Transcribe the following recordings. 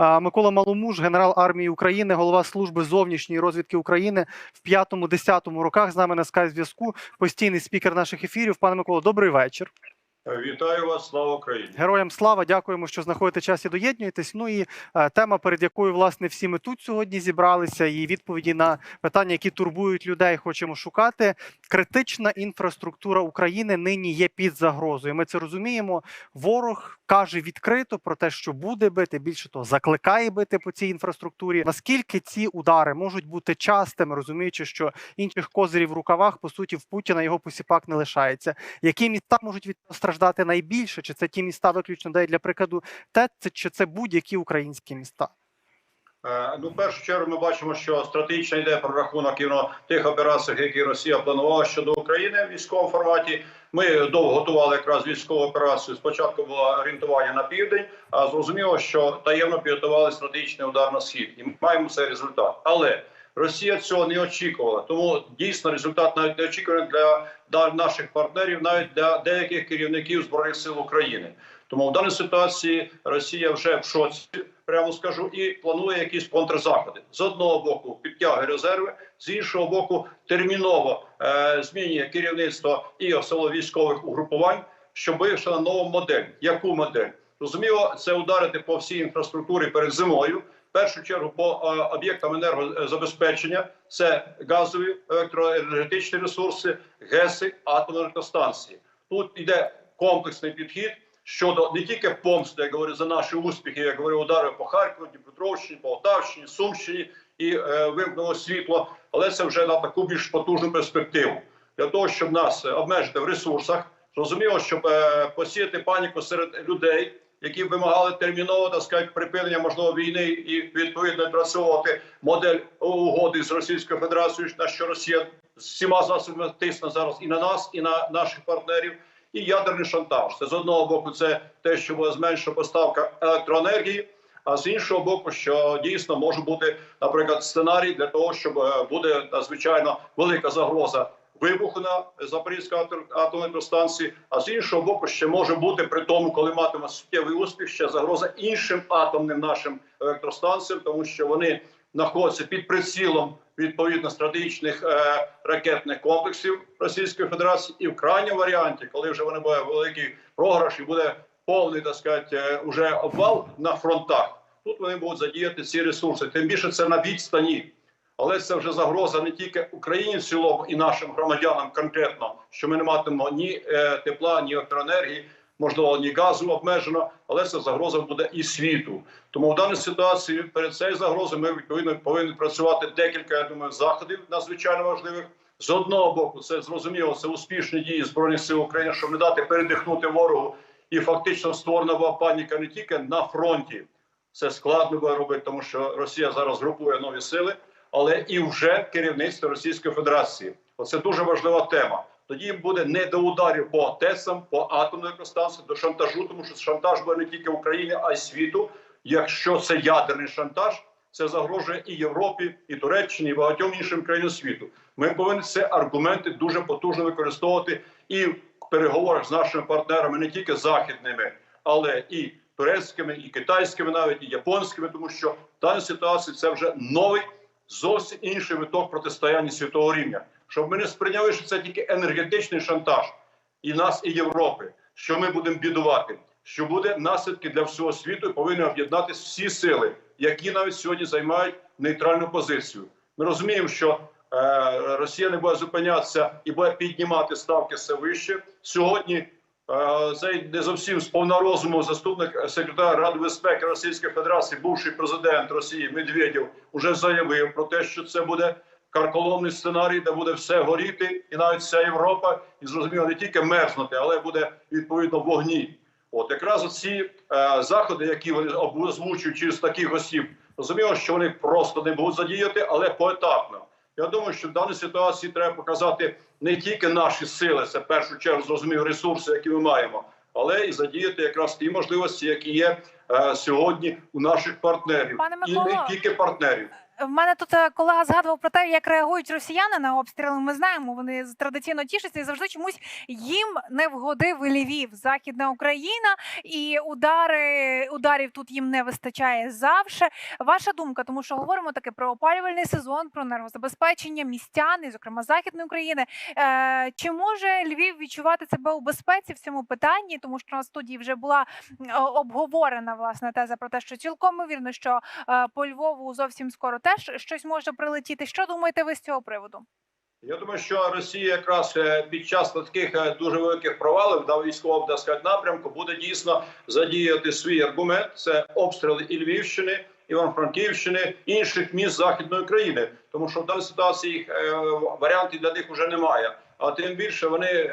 Микола Маломуж, генерал армії України, голова служби зовнішньої розвідки України в 5-10 роках. З нами на скайп зв'язку. Постійний спікер наших ефірів. Пане Миколо, добрий вечір. Вітаю вас, слава Україні. Героям слава, дякуємо, що знаходите час і доєднуєтесь. Ну і е, тема, перед якою власне всі ми тут сьогодні зібралися, і відповіді на питання, які турбують людей, хочемо шукати. Критична інфраструктура України нині є під загрозою. Ми це розуміємо. Ворог каже відкрито про те, що буде бити. Більше того, закликає бити по цій інфраструктурі. Наскільки ці удари можуть бути частими, розуміючи, що інших козирів в рукавах по суті в Путіна його посіпак не лишається. Які міста можуть від цього страждати найбільше? Чи це ті міста, виключно дай для прикладу, ТЕЦ, чи це будь-які українські міста? Е, Ну, в першу чергу, ми бачимо, що стратегічно йде прорахунок іменно тих операцій, які Росія планувала щодо України в військовому форматі. Ми довго готували якраз військову операцію. Спочатку було орієнтування на південь, а зрозуміло, що таємно підготували стратегічний удар на схід, і ми маємо цей результат. Але Росія цього не очікувала, тому дійсно результат навіть не очікуваний для, наших партнерів, навіть для деяких керівників збройних сил України. Тому в даній ситуації Росія вже в шоці, прямо скажу, і планує якісь контрзаходи. З одного боку підтягує резерви, з іншого боку, терміново е, змінює керівництво і особливо військових угрупувань, щоб вийшла на нову модель. Яку модель? Розуміло, це ударити по всій інфраструктурі перед зимою. Першу чергу по е, об'єктам енергозабезпечення це газові електроенергетичні ресурси, ГЕСи, атомні електростанції. Тут йде комплексний підхід щодо не тільки помсти, я говорю за наші успіхи, я говорю удари по Харкову, Дніпропетровщині, Полтавщині, Сумщині і е, вимкнуло світло, але це вже на таку більш потужну перспективу для того, щоб нас обмежити в ресурсах. Зрозуміло, щоб е, посіяти паніку серед людей, які вимагали терміново так сказати, припинення можливо війни і відповідно відпрацьовувати модель угоди з Російською Федерацією, на що Росія всіма засобами тисне зараз і на нас, і на наших партнерів. І ядерний шантаж. Це з одного боку, це те, що буде зменшена поставка електроенергії. А з іншого боку, що дійсно може бути, наприклад, сценарій для того, щоб е, буде надзвичайно велика загроза вибуху на Запорізькій атомній електростанції. А з іншого боку, ще може бути при тому, коли матиме суттєвий успіх, ще загроза іншим атомним нашим електростанціям, тому що вони знаходяться під прицілом відповідно стратегічних е, ракетних комплексів Російської Федерації, і в крайньому варіанті, коли вже вони буде великий програш і буде повний так сказати, е, уже обвал на фронтах. Тут вони будуть задіяти ці ресурси. Тим більше це на відстані. Але це вже загроза не тільки Україні в цілому і нашим громадянам конкретно, що ми не матимемо ні е, тепла, ні електроенергії, можливо, ні газу обмежено, але це загроза буде і світу. Тому в даній ситуації перед цією загрозою ми відповідно повинні працювати декілька я думаю, заходів надзвичайно важливих. З одного боку, це зрозуміло, це успішні дії збройних сил України, щоб не дати передихнути ворогу, і фактично створена була паніка не тільки на фронті. Це складно буде робити, тому що Росія зараз групує нові сили, але і вже керівництво Російської Федерації. Оце дуже важлива тема. Тоді буде не до ударів по ТЕСам, по атомній електростанції, до шантажу, тому що шантаж буде не тільки Україні, а й світу. Якщо це ядерний шантаж, це загрожує і Європі, і Туреччині, і багатьом іншим країнам світу. Ми повинні ці аргументи дуже потужно використовувати і в переговорах з нашими партнерами, не тільки західними, але і турецькими, і китайськими, навіть і японськими, тому що в даній ситуації це вже новий зовсім інший виток протистояння світового рівня. Щоб ми не сприйняли, що це тільки енергетичний шантаж і нас, і Європи, що ми будемо бідувати, що буде наслідки для всього світу, і повинні об'єднатися всі сили, які навіть сьогодні займають нейтральну позицію. Ми розуміємо, що е, Росія не буде зупинятися і буде піднімати ставки все вище. Сьогодні цей не зовсім з повна розуму заступник секретаря Ради безпеки Російської Федерації, бувший президент Росії Медведєв, уже заявив про те, що це буде карколомний сценарій, де буде все горіти, і навіть вся Європа, і зрозуміло, не тільки мерзнути, але буде відповідно вогні. От якраз оці е, заходи, які вони озвучують через таких осіб, розуміло, що вони просто не будуть задіяти, але поетапно. Я думаю, що в даній ситуації треба показати не тільки наші сили, це в першу чергу зрозумів ресурси, які ми маємо, але і задіяти якраз ті можливості, які є е, сьогодні у наших партнерів, Пане і не тільки партнерів. В мене тут е, колега згадував про те, як реагують росіяни на обстріли. Ми знаємо, вони традиційно тішаться і завжди чомусь їм не вгодив Львів, Західна Україна, і удари ударів тут їм не вистачає завше. Ваша думка, тому що говоримо таке про опалювальний сезон, про нервозабезпечення містян, і, зокрема Західної України. Е, чи може Львів відчувати себе у безпеці в цьому питанні? Тому що на студії вже була обговорена власне теза про те, що цілком ймовірно, що е, по Львову зовсім скоро теж щось може прилетіти. Що думаєте ви з цього приводу? Я думаю, що Росія якраз е, під час таких е, дуже великих провалів на військовому так сказати, напрямку буде дійсно задіяти свій аргумент. Це обстріли і Львівщини, Івано-Франківщини, інших міст західної країни. Тому що в даній ситуації їх е, варіантів для них вже немає. А тим більше вони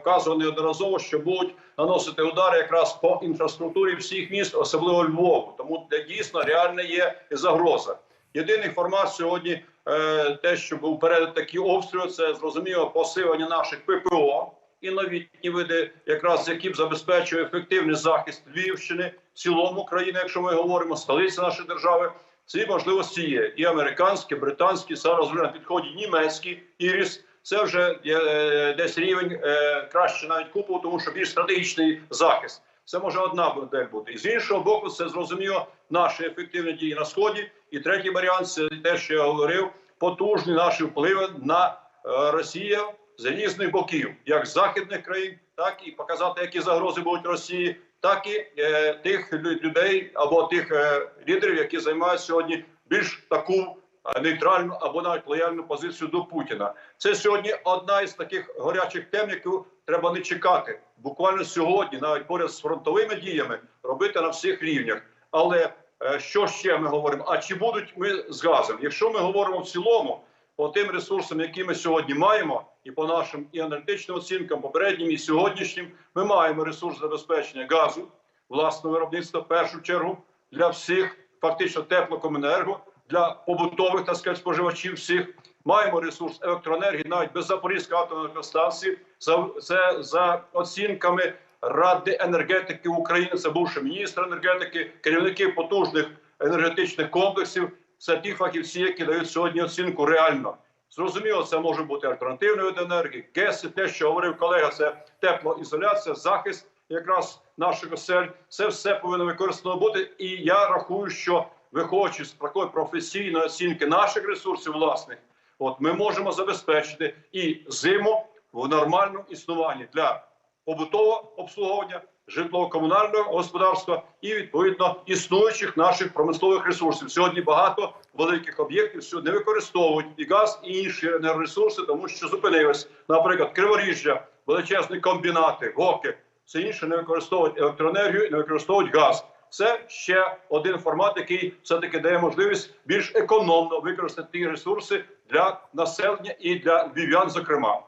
вказували неодноразово, що будуть наносити удари якраз по інфраструктурі всіх міст, особливо Львову. Тому де дійсно реальна є загроза. Єдиний формат сьогодні е, те, що був перед такі обстріли, це зрозуміло посилення наших ППО і новітні види, якраз які б забезпечує ефективний захист Львівщини, в цілому країни, якщо ми говоримо, столиці нашої держави. Ці можливості є і американські, британські, зараз вже на підході німецькі іріс. Це вже е, десь рівень е, краще навіть купу, тому що більш стратегічний захист. Це може одна модель бути. І з іншого боку, це зрозуміло наші ефективні дії на сході. І третій варіант це те, що я говорив, потужні наші впливи на е, Росію з різних боків, як західних країн, так і показати, які загрози будуть Росії, так і е, тих лю- людей або тих е, лідерів, які займають сьогодні більш таку е, нейтральну або навіть лояльну позицію до Путіна. Це сьогодні одна із таких гарячих тем, яку треба не чекати. Буквально сьогодні, навіть поряд з фронтовими діями, робити на всіх рівнях. Але що ще ми говоримо? А чи будуть ми з газом? Якщо ми говоримо в цілому по тим ресурсам, які ми сьогодні маємо, і по нашим і аналітичним оцінкам, попереднім і сьогоднішнім, ми маємо ресурс забезпечення газу, власного виробництва в першу чергу для всіх, фактично теплокомунерго, для побутових так сказати, споживачів всіх. Маємо ресурс електроенергії, навіть без Запорізької атомної електростанції. За це за оцінками Ради енергетики України. Це бувший міністр енергетики, керівники потужних енергетичних комплексів. Це ті фахівці, які дають сьогодні оцінку реально. Зрозуміло, це може бути альтернативний вид енергії, ГЕСи, те, що говорив колега, це теплоізоляція, захист якраз наших осель. Це все повинно використано бути. І я рахую, що виходячи з такої професійної оцінки наших ресурсів власних, от ми можемо забезпечити і зиму в нормальному існуванні для побутового обслуговування, житлово-комунального господарства і відповідно існуючих наших промислових ресурсів. Сьогодні багато великих об'єктів сьогодні не використовують і газ, і інші енергоресурси, тому що зупинились, наприклад, Криворіжжя, величезні комбінати, гоки, все інше не використовують електроенергію, не використовують газ. Це ще один формат, який все таки дає можливість більш економно використати ті ресурси для населення і для львів'ян, зокрема.